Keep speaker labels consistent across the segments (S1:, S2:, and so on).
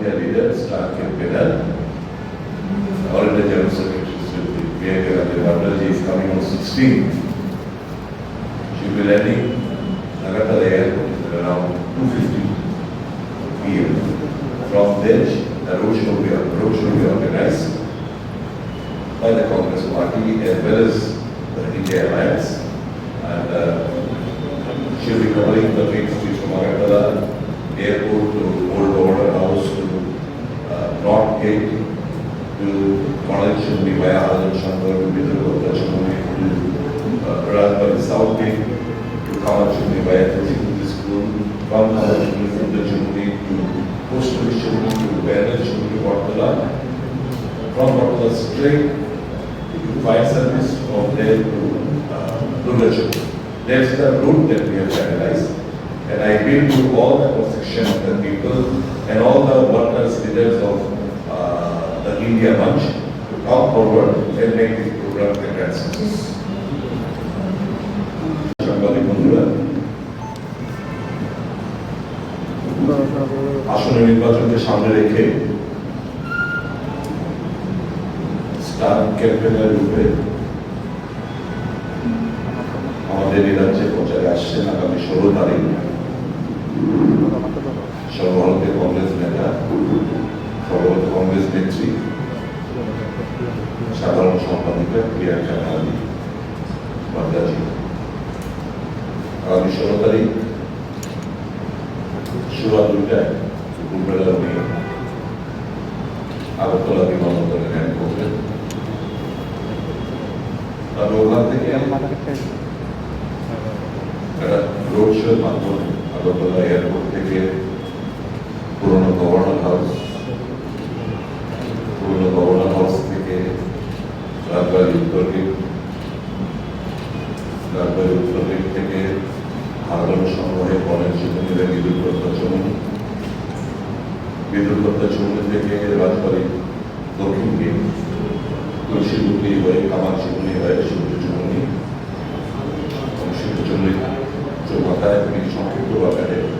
S1: India leader, star campaigner, all India General Secretary, Priyanka Gandhi is coming on 16th. She will be landing Agartala Airport around 2.50 p.m. From there, she- the road show will be, road will be organized by the Congress Party as well as the India Alliance. And uh, she'll be covering the main streets from Agartala Airport to Old Order was to uh, not get to college in the via Rajanshankar to Vidarbha, Rajamohi, to uh, run by South Bank to college in the via Tizikuti School, from college from the Jamuni to Coastal Jamuni to Banner Jamuni, Vatala, from Vatala straight to fire service, from there to uh, Durga That's the route that we have analyzed. Appeal to all the cross-section of the people and all the workers, leaders of uh, the India Bunch to come forward and make this program a grand success. সাংবাদিক নির্বাচনকে সামনে রেখে star ক্যাম্পেনের রূপে আমাদের এই রাজ্যে প্রচারে আসছেন আগামী ষোলো তারিখ সর্বভারতীয় কংগ্রেস নেতা সর্বভারতীয় কংগ্রেস নেত্রী সাধারণ সম্পাদিকা প্রিয়াঙ্কা গান্ধী বাদ্দাজি আগামী ষোলো তারিখ সুরা দুইটায় দুপুরবেলা উনি আগরতলা বিমানবন্দরে ল্যান্ড করবেন। তবে ওখান থেকে একটা রোড শোর মাধ্যমে আগরতলা এয়ারপোর্ট থেকে পুরনো গভর্নর হাউস, পুরনো গভর্নর হাউস থেকে রাজবাড়ি উত্তর গেট রাজবাড়ি উত্তর গেট থেকে আন্দোলন সংগ্রহে বনের জীবনীরা বিদ্যুৎ প্রত্যাচরণী বিদ্যুৎ প্রত্যাচরণী থেকে রাজবাড়ি দক্ষিণ গেট তুলসীগুলি হয়ে কামাল জীবনী হয়ে সূর্য জীবনী সূর্যচন্দ্রী চৌমাথায় তিনি সংক্ষিপ্ত আকারে আমার বক্তব্য রাখবেন তারপর ওখান থেকে রসুলের মাধ্যমে বুঝতে নিশ্চিন্ত হয়ে বর্তমান হয় নির্বাচন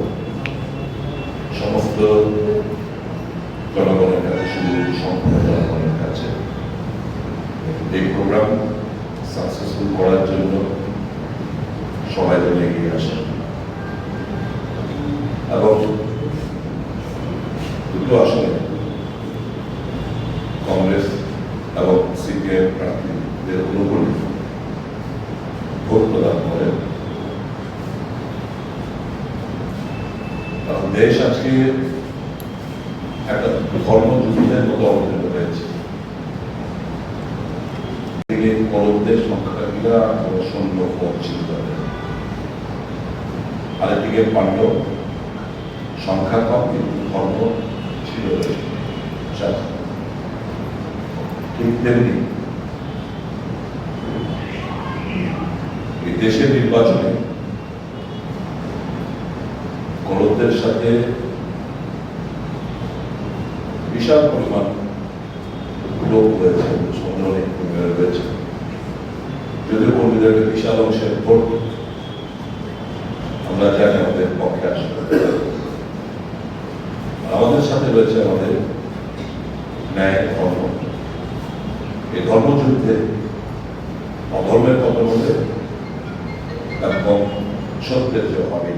S1: সাকসেসফুল করার জন্য সবাই যেন এগিয়ে আসে এবং দুটো আসনে কংগ্রেস এবং সিপিএম প্রার্থীদের অনুকূলে ভোট প্রদান করে দেশ আজকে একটা ধর্মযুদ্ধের মতো অবতীর্ণ হয়েছে থেকে কলমদের সংখ্যাটা বিরাট বড় সৈন্য পথ ছিল তাদের আরেকদিকে পাণ্ডব সংখ্যা কম, কিন্তু ধর্ম ছিল চার। ঠিক তেমনি এই দেশের নির্বাচনে কলমদের সাথে বিশাল পরিমাণ লোক রয়েছে যদিও কর্মীদের বিশাল অংশের ভোট আমরা জানি আমাদের পক্ষে আসবে আমাদের সাথে রয়েছে আমাদের ন্যায় ধর্ম। এই ধর্মযুদ্ধে অধর্মের কথা হলে তার কম সত্যের যে হবে